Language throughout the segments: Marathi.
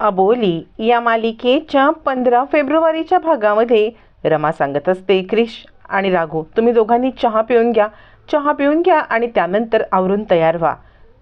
अबोली या मालिकेच्या पंधरा फेब्रुवारीच्या भागामध्ये रमा सांगत असते क्रिश आणि राघू तुम्ही दोघांनी चहा पिऊन घ्या. चहा पिऊन घ्या आणि त्यानंतर आवरून तयार व्हा.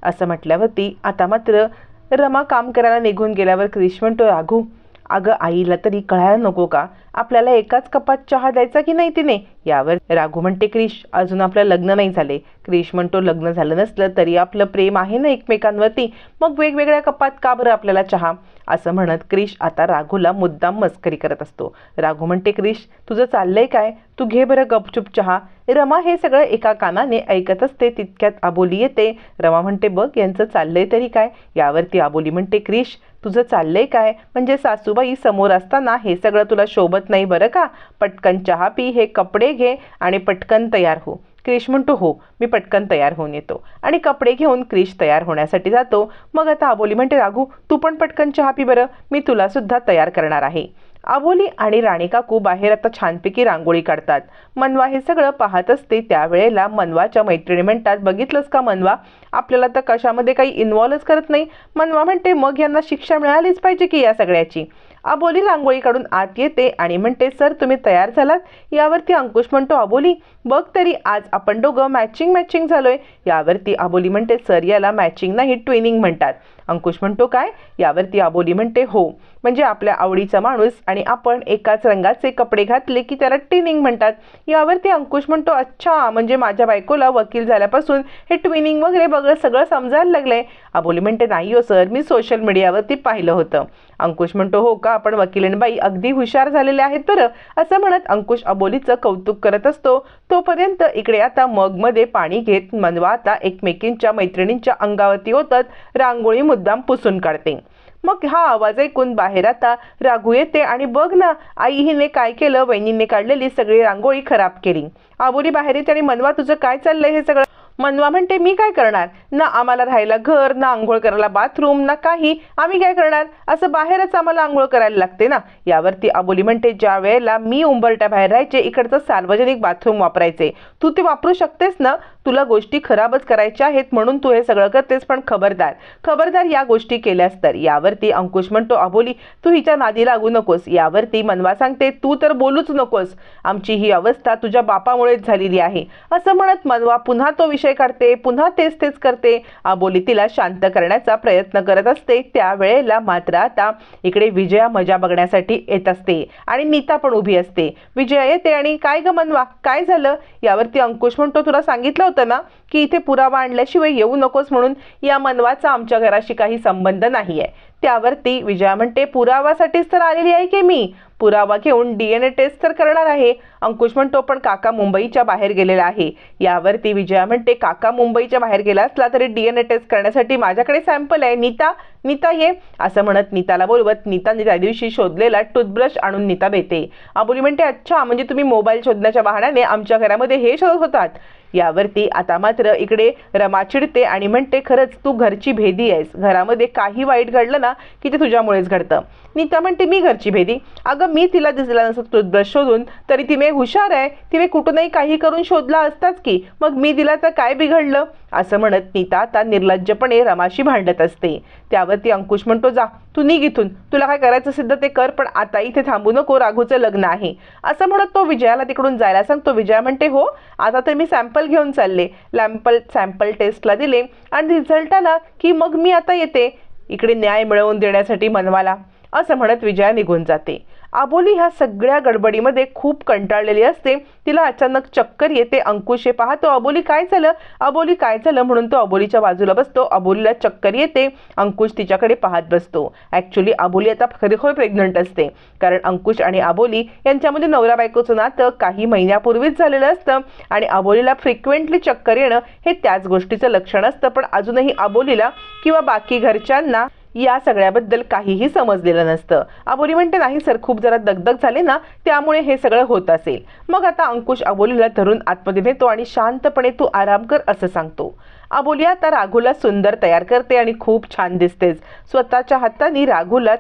असं म्हटल्यावरती आता मात्र रमा काम करायला निघून गेल्यावर क्रिश म्हणतो राघू अगं आईला तरी कळायला नको का? आपल्याला एकाच कपात चहा द्यायचा की नाही तिने? यावर राघू म्हणते क्रिश अजून आपलं लग्न नाही झाले. क्रिश म्हणतो लग्न झालं नसलं तरी आपलं प्रेम आहे ना एकमेकांवरती? मग वेगवेगळ्या कपात का बरं आपल्याला चहा? असं म्हणत क्रिश आता राघूला मुद्दाम मस्करी करत असतो. राघू म्हणते क्रिश तुझं चाललंय काय? तू घे बरं गपचूप चहा. रमा हे सगळं एका कानाने ऐकत असते तितक्यात आबोली येते. रमा म्हणते बघ यांचं चाललंय तरी काय? यावरती आबोली म्हणते क्रिश तुझं चाललंय काय? म्हणजे सासूबाई समोर असताना हे सगळं तुला शोभत नाही बरं का? पटकन चहा पी हे कपडे घे आणि पटकन तयार हो. क्रिश म्हणतो हो मी पटकन तयार होऊन येतो. आणि कपडे घेऊन क्रिश तयार होण्यासाठी जातो. मग आता आबोली म्हणते राघू तू पण पटकन चहा पी बरं. मी तुला सुद्धा तयार करणार आहे. आबोली आणि राणी काकू बाहेर आता छानपैकी रांगोळी काढतात. मनवा हे सगळं पाहत असते त्यावेळेला मनवाच्या मैत्रिणी म्हणतात बघितलंस का मनवा? आपल्याला तर कशामध्ये काही इन्व्हॉल्वच करत नाही. मनवा म्हणते मग यांना शिक्षा मिळालीच पाहिजे की या सगळ्याची? अबोली रांगोळी काढून आत येते आणि म्हणते सर तुम्ही तयार झालात? यावरती अंकुश म्हणतो अबोली बघ तरी आज आपण दोघं मॅचिंग मॅचिंग झालोय. यावरती अबोली म्हणते सर याला मॅचिंग नाही ट्विनिंग म्हणतात. अंकुश म्हणतो काय? यावरती अबोली म्हणते हो. म्हणजे आपल्या आवडीचा माणूस आणि आपण एकाच रंगाचे कपडे घातले की त्याला ट्विनिंग म्हणतात. यावरती अंकुश म्हणतो अच्छा म्हणजे माझ्या बायकोला वकील झाल्यापासून हे ट्विनिंग वगैरे बघ सगळं समजायला लागलंय. अबोली म्हणते नाही हो सर मी सोशल मीडियावरती पाहिलं होतं. अंकुश म्हणतो हो का? आपण वकिलेनबाई अगदी हुशार झालेले आहेत बरं. असं म्हणत अंकुश अबोलीचं कौतुक करत असतो. तोपर्यंत इकडे आता मगमध्ये पाणी घेत मनवा आता एकमेकींच्या मैत्रिणींच्या अंगावरती होतात रांगोळी मुद्दाम पुसून काढते. मग हा आवाज ऐकून बाहेर आता राघू येते आणि बघ ना आई हिने काय केलं? वहिनीने काढलेली सगळी रांगोळी खराब केली. आबोली बाहेर येते आणि मनवा तुझं काय चाललंय हे सगळं? मनवा म्हणते मी काय करणार? ना आम्हाला राहायला घर ना आंघोळ करायला बाथरूम ना काही. आम्ही काय करणार? असं बाहेरच आम्हाला आंघोळ करायला लागते ना. यावरती आबोली म्हणते ज्या वेळेला मी उंबरट्या बाहेर राहायचे इकडचं सार्वजनिक बाथरूम वापरायचे. तू ते वापरू शकतेस ना? तुला गोष्टी खराबच करायच्या आहेत म्हणून तू हे सगळं करतेस पण खबरदार. खबरदार या गोष्टी केल्यास तर. यावरती अंकुश म्हणतो अबोली तू हिच्या नादी लागू नकोस. यावरती मनवा सांगते तू तर बोलूच नकोस. आमची ही अवस्था तुझ्या बापामुळेच झालेली आहे. असं म्हणत मनवा पुन्हा तो विषय काढते पुन्हा तेच तेच करते. अबोली तिला शांत करण्याचा प्रयत्न करत असते. त्यावेळेला मात्र आता इकडे विजया मजा बघण्यासाठी येत असते आणि नीता पण उभी असते. विजया येते आणि काय ग मनवा? काय झालं? यावरती अंकुश म्हणतो तुला सांगितलं होतं ना की इथे पुरावा आणल्याशिवाय येऊ नकोस म्हणून या मनवाचा आमच्या घराशी काही संबंध नाही आहे त्यावरती विजया म्हणते पुरावासाठीच तर आलेली आहे की मी? पुरावा घेऊन डी एन ए टेस्ट तर करणार आहे. अंकुश म्हणतो पण काका मुंबईच्या बाहेर गेलेला आहे. यावरती विजया म्हणते काका मुंबईच्या बाहेर गेला असला तरी डी एन ए टेस्ट करण्यासाठी माझ्याकडे सॅम्पल आहे. नीता नीता ये. असं म्हणत नीताला बोलवत नीताने त्या दिवशी शोधलेला टूथब्रश आणून नीता बेते अबोली म्हणते अच्छा म्हणजे तुम्ही मोबाईल शोधण्याच्या बहाण्याने आमच्या घरामध्ये हे शोधत होतात. यावरती आता मात्र इकडे रमा चिडते आणि म्हणते खरंच तू घरची भेदी आहेस. घरामध्ये काही वाईट घडलं ना की ते तुझ्यामुळेच घडतं. नीता म्हणते मी घरची भेदी? अगं मी तिला दिसला नसत टूथब्रश शोधून. तरी ती मे हुशार आहे. तिने कुठूनही काही करून शोधला असताच की मग मी दिला तर काय बिघडलं? असं म्हणत नीता आता निर्लज्जपणे रमाशी भांडत असते. त्यावरती अंकुश म्हणतो जा तू निघ इथून. तुला काय करायचं सिद्ध ते कर पण आता इथे थांबू नको. राघूचं लग्न आहे. असं म्हणत तो विजयाला तिकडून जायला सांगतो. विजया म्हणते हो आता तर मी सॅम्पल घेऊन चालले. लॅम्पल सॅम्पल टेस्टला दिले आणि रिझल्ट आला की मग मी आता येते. इकडे न्याय मिळवून देण्यासाठी मनवाला असं म्हणत विजया निघून जाते. आबोली ह्या सगळ्या गडबडीमध्ये खूप कंटाळलेली असते. तिला अचानक चक्कर येते अंकुश हे पाहतो अबोली काय झालं? अबोली काय झालं? म्हणून तो अबोलीच्या बाजूला बसतो. अबोलीला चक्कर येते अंकुश तिच्याकडे पाहत बसतो. ॲक्च्युली अबोली आता खरेखोर प्रेग्नंट असते. कारण अंकुश आणि अबोली यांच्यामध्ये नवरा बायकोचं नातं काही महिन्यापूर्वीच झालेलं असतं आणि अबोलीला फ्रिक्वेंटली चक्कर येणं हे त्याच गोष्टीचं लक्षण असतं. पण अजूनही अबोलीला किंवा बाकी घरच्यांना या सगळ्याबद्दल काहीही समजलेलं नसतं. अबोली म्हणते नाही सर खूप जरा दगदग झाले ना त्यामुळे हे सगळं होत असेल. मग आता अंकुश अबोलीला धरून आतमध्ये नेतो आणि शांतपणे तू आराम कर असं सांगतो. अबोली आता राघूला सुंदर तयार करते आणि खूप छान दिसतेस स्वतःच्या हाताने राघूला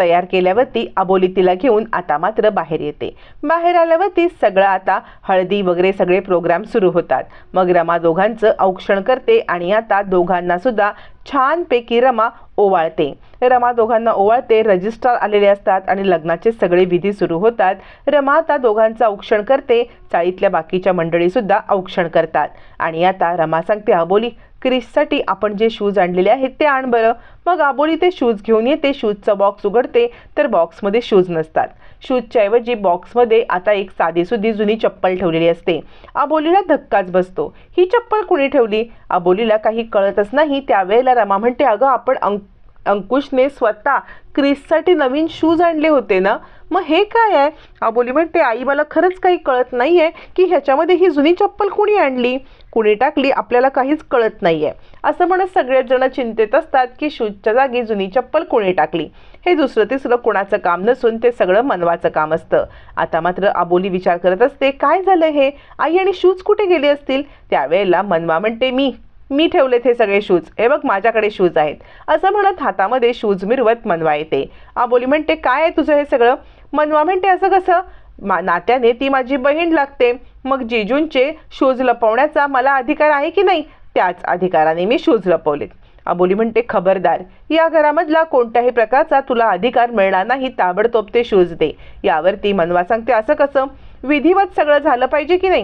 तयार केल्यावरती अबोली तिला घेऊन आता मात्र बाहेर येते. बाहेर आल्यावरती सगळं आता हळदी वगैरे सगळे प्रोग्राम सुरू होतात. मग रमा दोघांचं औक्षण करते आणि आता दोघांना सुद्धा छानपैकी रमा ओवाळते. रमा दोघांना ओवाळते रजिस्ट्रार आलेले असतात आणि लग्नाचे सगळे विधी सुरू होतात. रमा आता दोघांचं औक्षण करते चाळीतल्या बाकीच्या मंडळीसुद्धा औक्षण करतात. आणि आता रमा सांगते अबोली क्रिससाठी आपण जे शूज आणलेले आहेत ते आण बरं. मग आबोली ते शूज घेऊन येते शूजचा बॉक्स उघडते तर बॉक्समध्ये शूज नसतात. शूजच्या ऐवजी बॉक्समध्ये आता एक साधीसुधी जुनी चप्पल ठेवलेली असते. आबोलीला धक्काच बसतो. ही चप्पल कुणी ठेवली? आबोलीला काही कळतच नाही. त्यावेळेला रमा म्हणते अगं आपण अंक अंकुशने स्वतः क्रिससाठी नवीन शूज आणले होते ना? मग हे काय आहे? आबोली म्हणते आई मला खरंच काही कळत नाही आहे की ह्याच्यामध्ये ही जुनी चप्पल कुणी आणली? कुणी टाकली आपल्याला काहीच कळत नाही आहे असं म्हणत सगळेच जण चिंतेत असतात की शूजच्या जागी जुनी चप्पल कुणी टाकली? हे दुसरं तिसरं कुणाचं काम नसून ते सगळं मनवाचं काम असतं. आता मात्र आबोली विचार करत असते काय झालं हे? आई आणि शूज कुठे गेले असतील? त्यावेळेला मनवा म्हणते मी मी ठेवलेत हे सगळे शूज. हे बघ माझ्याकडे शूज आहेत. असं म्हणत हातामध्ये शूज मिरवत मनवा येते. आबोली म्हणते काय आहे तुझं हे सगळं? मनवा म्हणते असं कसं? मा नात्याने ती माझी बहीण लागते. मग जिजूंचे शूज लपवण्याचा मला अधिकार आहे की नाही? त्याच अधिकाराने मी शूज लपवलेत. अबोली म्हणते खबरदार या घरामधला कोणत्याही प्रकारचा तुला अधिकार मिळणार नाही. ताबडतोब ते शूज दे. यावरती मनवा सांगते असं कसं? विधिवत सगळं झालं पाहिजे की नाही?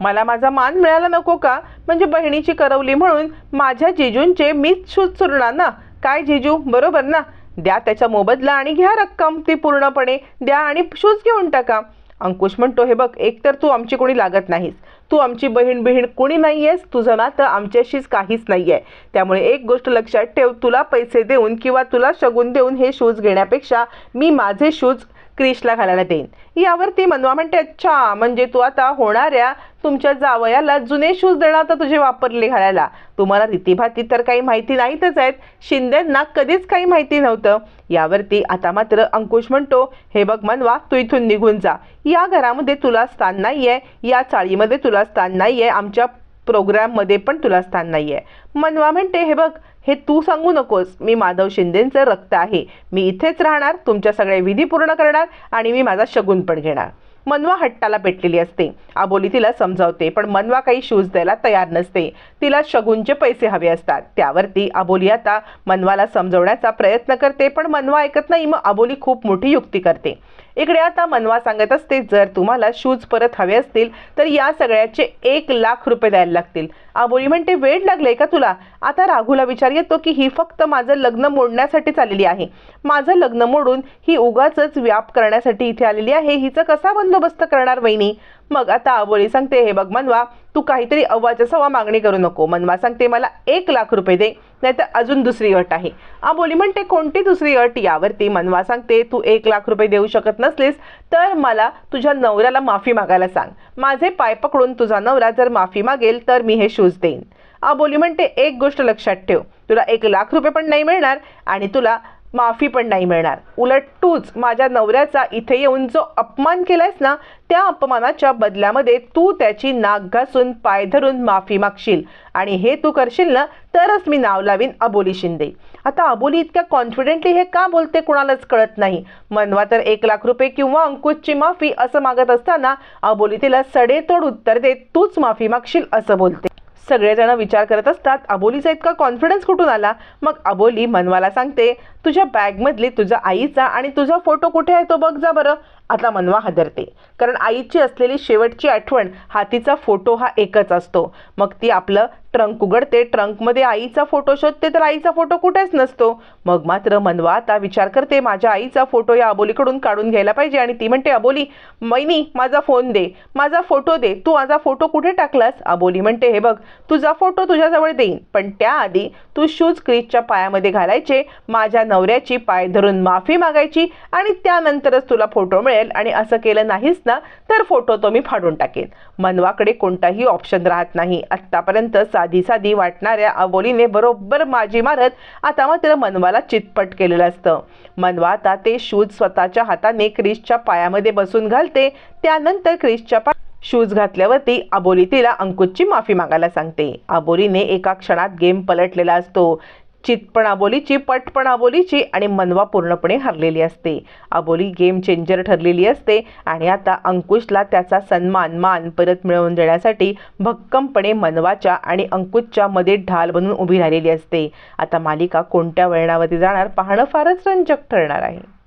मला माझा मान मिळायला नको का? म्हणजे बहिणीची करवली म्हणून माझ्या जिजूंचे मीच शूज चुरणार ना? काय जिजू? बरोबर ना? द्या त्याच्या मोबदला आणि घ्या रक्कम ती पूर्णपणे द्या आणि शूज घेऊन टाका. अंकुश म्हणतो हे बघ एकतर तू आमची कोणी लागत नाहीस. तू आमची बहीण बिहीण कोणी नाही आहेस तुझं नातं आमच्याशीच काहीच नाही आहे त्यामुळे एक गोष्ट लक्षात ठेव तुला पैसे देऊन किंवा तुला शगून देऊन हे शूज घेण्यापेक्षा मी माझे शूज क्रिशला घालायला देईन. यावरती मनवा म्हणते अच्छा म्हणजे तू आता होणाऱ्या तुमच्या जावयाला जुने शूज देणार तर तुझे वापरले घालायला. तुम्हाला रीतीभाती तर काही माहिती नाहीतच आहेत. शिंदेंना कधीच काही माहिती नव्हतं. यावरती आता मात्र अंकुश म्हणतो हे बघ मनवा तू इथून निघून जा. या घरामध्ये तुला स्थान नाही आहे या चाळीमध्ये तुला स्थान नाही आहे आमच्या प्रोग्राममध्ये पण तुला स्थान नाही आहे मनवा म्हणते हे बघ हे तू सांगू नकोस. मी माधव शिंदेंचं रक्त आहे. मी इथेच राहणार तुमच्या सगळ्या विधी पूर्ण करणार आणि मी माझा शगून पण घेणार. मनवा हट्टाला पेटलेली असते. आबोली तिला समजावते पण मनवा काही शूज द्यायला तयार नसते. तिला शगुनचे पैसे हवे असतात. त्यावरती आबोली आता मनवाला समजवण्याचा प्रयत्न करते पण मनवा ऐकत नाही. मग आबोली खूप मोठी युक्ती करते. इकडे आता मनवा सांगत असते जर तुम्हाला शूज परत हवे असतील तर या सगळ्याचे एक लाख रुपये द्यायला लागतील. आबोली म्हणते वेळ लागले का तुला? आता राघूला विचार येतो की ही फक्त माझं लग्न मोडण्यासाठी आलेली आहे. माझं लग्न मोडून ही उगाच व्याप करण्यासाठी इथे आलेली आहे. हिचं कसा बंदोबस्त करणार वहिनी. मग आता आबोली सांगते हे बघ मनवा तू काहीतरी अव्वाच्या सव्वा मागणी करू नको. मनवा सांगते मला एक लाख रुपये दे नाहीतर अजून दुसरी अट आहे. आबोली म्हणते कोणती दुसरी अट? यावरती मनवा सांगते तू एक लाख रुपये देऊ शकत नसलीस तर मला तुझ्या नवऱ्याला माफी मागायला सांग. माझे पाय पकडून तुझा नवरा जर माफी मागेल तर मी हे शूज देईन. आबोली म्हणते एक गोष्ट लक्षात ठेव तुला एक लाख रुपये पण नाही मिळणार आणि तुला माफी पण नाही मिळणार. उलट तूच माझ्या नवऱ्याचा इथे येऊन जो अपमान केलायस ना त्या अपमानाच्या बदल्यामध्ये तू त्याची नाक घासून पाय धरून माफी मागशील. आणि हे तू करशील ना तरच मी नाव लावीन अबोली शिंदे. आता अबोली इतक्या कॉन्फिडेंटली हे का बोलते कुणालाच कळत नाही. मनवा तर एक लाख रुपये किंवा अंकुशची माफी असं मागत असताना अबोली तिला सडेतोड उत्तर देत तूच माफी मागशील असं बोलते. सगळेजण विचार करत असतात अबोलीचा इतका कॉन्फिडन्स कुठून आला? मग अबोली मनवाला सांगते तुझ्या बॅगमधली तुझ्या आईचा आणि तुझा फोटो कुठे आहे तो बघ जा बरं. आता मनवा हादरते. कारण आईची असलेली शेवटची आठवण हातीचा फोटो हा एकच असतो. मग ती आपलं ट्रंक उघडते ट्रंकमध्ये आईचा फोटो शोधते तर आईचा फोटो कुठेच नसतो. मग मात्र मनवा आता विचार करते माझ्या आईचा फोटो या अबोलीकडून काढून घ्यायला पाहिजे. आणि ती म्हणते अबोली मैनी माझा फोन दे माझा फोटो दे. तू माझा फोटो कुठे टाकलास? अबोली म्हणते हे बघ तुझा फोटो तुझ्याजवळ देईन. पण त्याआधी तू शूज क्रीजच्या पायामध्ये घालायचे माझ्या नवऱ्याची पाय धरून माफी मागायची आणि त्यानंतरच तुला फोटो मिळेल आणि असं केलं नाहीस ना तर फोटो तो मी फाडून टाकेन. मनवाकडे कोणताही ऑप्शन राहत नाही. आत्तापर्यंत साधी साधी वाटणाऱ्या अबोलीने बरोबर माजी मारत आता मात्र मनवाला चितपट केलेलं असतं. मनवा आता ते शूज स्वतःच्या हाताने क्रिसच्या पायामध्ये बसून घालते. त्यानंतर क्रिसच्या पाय शूज घातल्यावरती अबोली तिला अंकुशची माफी मागायला सांगते. अबोलीने एका क्षणात गेम पलटलेला असतो. चितपण आबोलीची पटपण आबोलीची आणि मनवा पूर्णपणे हरलेली असते. अबोली गेम चेंजर ठरलेली असते आणि आता अंकुशला त्याचा सन्मान मान परत मिळवून देण्यासाठी भक्कमपणे मनवाच्या आणि अंकुशच्या मध्ये ढाल बनून उभी राहिलेली असते. आता मालिका कोणत्या वळणावरती जाणार पाहणं फारच रंजक ठरणार आहे.